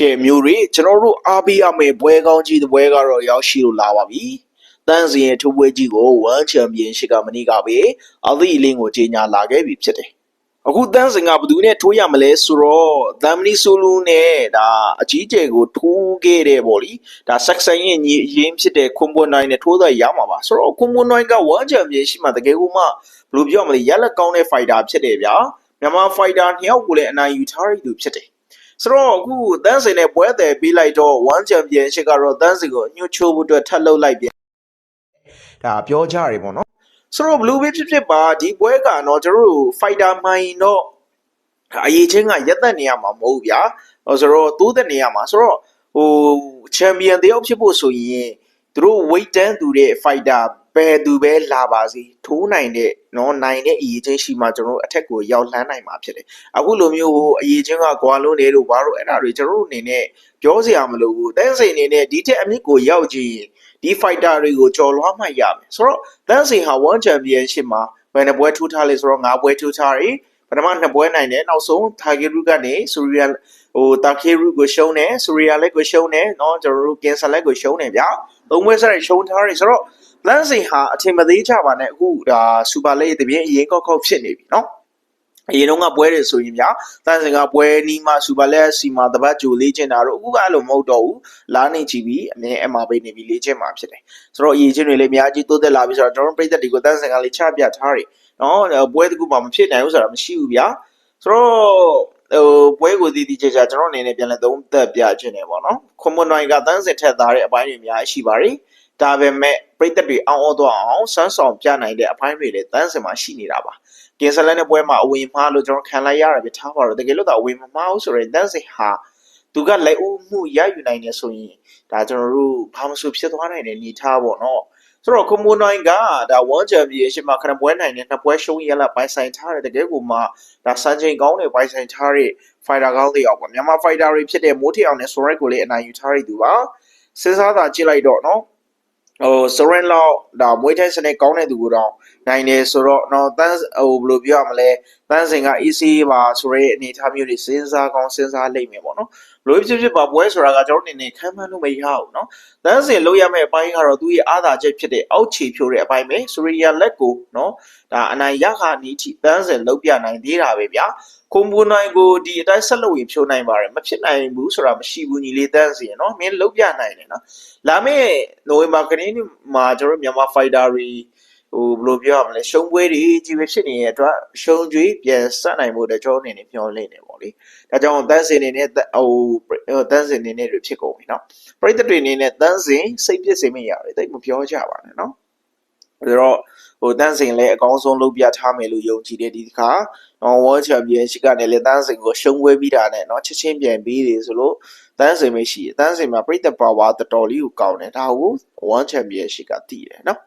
ကဲမျိုးတွေကျွန်တော်တို့အားပေးရမယ့်ပွဲကောင်းကြီးတစ်ပွဲကတော့ရောက်ရှိလို့လာပါပြီ။တန်းစင်ရဲ့ထိုးပွဲကြီးကို World Championship ကမနေ့ကပဲအသီအလင်းကိုကြီးညာလာခဲ့ပြီဖြစ်တယ်။အခုတန်းစင်ကဘယ်သူနဲ့ထိုးရမလဲဆိုတော့သမ်မနီဆိုလူနဲ့ဒါအကြီးကျယ်ကိုထိုးခဲ့တယ်ပေါ့လီ။ဒါဆက်ဆန်ရဲ့ညီအရင်ဖြစ်တဲ့ခွန်ပွန်နိုင်နဲ့ထိုးတော့ရမှာပါ။ဆိုတော့ခွန်ပွန်နိုင်က World Championship မှာတကယ်ကိုမှဘယ်လိုပြောမလဲရက်လက်ကောင်းတဲ့ fighter ဖြစ်တယ်ဗျာ။မြန်မာ fighter နှစ်ယောက်ကိုလည်းအနိုင်ယူထားရသူဖြစ်တယ်။ ဆိုတော့အခုတန်းစင်နဲ့ပွဲတယ်ပြီးလိုက်တော့1 championship ကတော့တန်းစင်ကိုညှို့ချိုးဖို့အတွက်ထပ်လုပ်လိုက်ပြန်ဒါပြောကြရတယ်ပေါ့နော်ဆိုတော့ဘလူးပဲဖြစ်ဖြစ်ပါဒီပွဲကတော့ကျွန်တော်တို့ fighter မှန်ရင်တော့အရေးချင်းကရက်သက်နေရမှာမဟုတ်ဗျာဟိုဆိုတော့တိုးသက်နေရမှာဆိုတော့ဟို champion တယောက်ဖြစ်ဖို့ဆိုရင်သူတို့ weight တန်းသူတဲ့ fighter ဘ ယ်သူပဲလာပါစေထိုးနိုင်တဲ့နော်နိုင်တဲ့အရေးချင်းရှိမှကျွန်တော်တို့အထက်ကိုရောက်လှမ်းနိုင်မှာဖြစ်တယ်အခုလိုမျိုးဟိုအရေးချင်းကကွာလုံးနေလို့ဘာလို့အဲ့ဒါတွေကျွန်တော်တို့အနေနဲ့ပြောစရာမလိုဘူးတန်းစိန်အနေနဲ့ဒီထက်အမြင့်ကိုရောက်ကြည့်ရင်ဒီ fighter တွေကိုကြော်လွှားမှရမယ်ဆိုတော့တန်းစိန်ဟာ one championship မှာဘယ်နှပွဲထိုးထားလဲဆိုတော့၅ပွဲထိုးထားတယ်ပထမနှစ်ပွဲနိုင်တယ်နောက်ဆုံးတာဂီရုကနေဆူရီယာဟိုတာကေရုကိုရှုံးတယ်ဆူရီယာလက်ကိုရှုံးတယ်เนาะကျွန်တော်တို့ကင်ဆာလက်ကိုရှုံးတယ်ဗျာသုံးပွဲဆက်ရှုံးထားတယ်ဆိုတော့ လမ်းစဉ်ဟာအထင်မသေးကြပါနဲ့အခုဒါစူပါလေးတပြင်းအရင်ကောက်ကောက်ဖြစ်နေပြီနော်အရင်တော့ကပွဲတယ်ဆိုရင်ဗျာတန်စင်ကပွဲနီးမှစူပါလက်စီမှာတပတ်ကြိုလေးကျင်တာတော့အခုကအဲ့လိုမဟုတ်တော့ဘူးလာနေကြည့်ပြီးအမြဲအမှားပေးနေပြီးလေးကျင်မှာဖြစ်တယ်ဆိုတော့အရေးချင်းတွေလည်းအများကြီးတိုးတက်လာပြီဆိုတော့ကျွန်တော်ပြည်သက်တွေကိုတန်စင်ကလေးချပြထားတယ်နော်ပွဲတကူမှမဖြစ်နိုင်ဘူးဆိုတာမရှိဘူးဗျာဆိုတော့ဟိုပွဲကိုဒီဒီချာချာကျွန်တော်အနေနဲ့ပြန်လည်သုံးသပ်ပြခြင်းနေပေါ့နော်ခွန်မွန်နိုင်ကတန်းစစ်ထက်သားတဲ့အပိုင်းတွေအများကြီးရှိပါတယ် ဒါပေမဲ့ပြည်သက်တွေအောင်အောတော့အောင်စမ်းဆောင်ပြနိုင်တဲ့အပိုင်းတွေလည်းတန်းစင်မှာရှိနေတာပါကင်ဆယ်လက်နဲ့ပွဲမှာအဝင်မှားလို့ကျွန်တော်ခံလိုက်ရတာပဲထားပါတော့တကယ်လို့တော့အဝင်မမှားဘူးဆိုရင်တန်းစင်ဟာသူကလက်ဦးမှုရယူနိုင်နေဆိုရင်ဒါကျွန်တော်တို့ဘာမှမဆိုဖြစ်သွားနိုင်တဲ့အနေထားပေါ့နော်ဆိုတော့ကွန်မိုနိုင်ကဒါ World Championship မှာခဏပွဲနိုင်တဲ့နှစ်ပွဲရှုံးရလာပိုင်ဆိုင်ထားတဲ့တကယ်ကိုမှဒါစံချိန်ကောင်းတဲ့ပိုင်ဆိုင်ထားတဲ့ fighter ကောင်းတစ်ယောက်ပေါ့မြန်မာ fighter တွေဖြစ်တဲ့မိုးထီအောင်နဲ့ Soret ကိုလည်းအနိုင်ယူထားရသူပါစဉ်းစားတာကြည့်လိုက်တော့နော် ဟို Soren လောက်ဒါမွေးထိုင်းစနစ်ကောင်းတဲ့သူကိုတော့နိုင်တယ်ဆိုတော့နော်တန်းဟိုဘယ်လိုပြောရမလဲတန်းစင်က EC ပါဆိုရဲအနေထားမျိုးတွေစဉ်းစားကောင်းစဉ်းစားလိမ့်မယ်ပေါ့နော်လို့ဖြစ်ဖြစ်ပါပွဲဆိုတာကကျွန်တော်အနေနဲ့ခံမှန်းလို့မရဘူးเนาะတန်းစင်လောက်ရမယ့်အပိုင်းကတော့သူ့ရဲ့အားသာချက်ဖြစ်တဲ့အောက်ခြေဖြိုးတဲ့အပိုင်းပဲဆိုရီယာလက်ကိုเนาะဒါအနိုင်ရခါနီးထိတန်းစင်လောက်ပြနိုင်သေးတာပဲဗျာကွန်ပူနိုင်ကိုဒီအတိုင်းဆက်လို့ရင်ဖြိုးနိုင်ပါတယ်မဖြစ်နိုင်ဘူးဆိုတာမရှိဘူးညီလေးတန်းစင်เนาะမင်းလောက်ပြနိုင်တယ်เนาะလာမယ့်နိုဝင်ဘာကနေ့မှာကျွန်တော်မြန်မာဖိုက်တာတွေ ဟိုဘယ်လိုပြောရမလဲရှုံးပွဲတွေကြီးပဲဖြစ်နေတဲ့အတွက်ရှုံးကြွေးပြန်ဆက်နိုင်ဖို့တကြောအနေနဲ့ပြောနေတယ်ပေါ့လေဒါကြောင့်တန်းစင်နေနဲ့ဟိုတန်းစင်နေနဲ့တွေဖြစ်ကုန်ပြီเนาะပရိသတ်တွေအနေနဲ့တန်းစင်စိတ်ပြည့်စေမိရတယ်တိတ်မပြောကြပါနဲ့เนาะဒါတော့ဟိုတန်းစင်လည်းအကောင်းဆုံးလုပ်ပြထားမယ်လို့ယုံကြည်တယ်ဒီတစ်ခါနော် World Championship ကနေလည်းတန်းစင်ကိုရှုံးဝဲပြီးတာနဲ့เนาะချက်ချင်းပြန်ပြီးတယ်ဆိုလို့တန်းစင်မရှိတန်းစင်မှာပရိသတ်ပါဝါတော်တော်လေးကိုကောင်းတယ်ဒါကို World Championship ကတည်တယ်เนาะ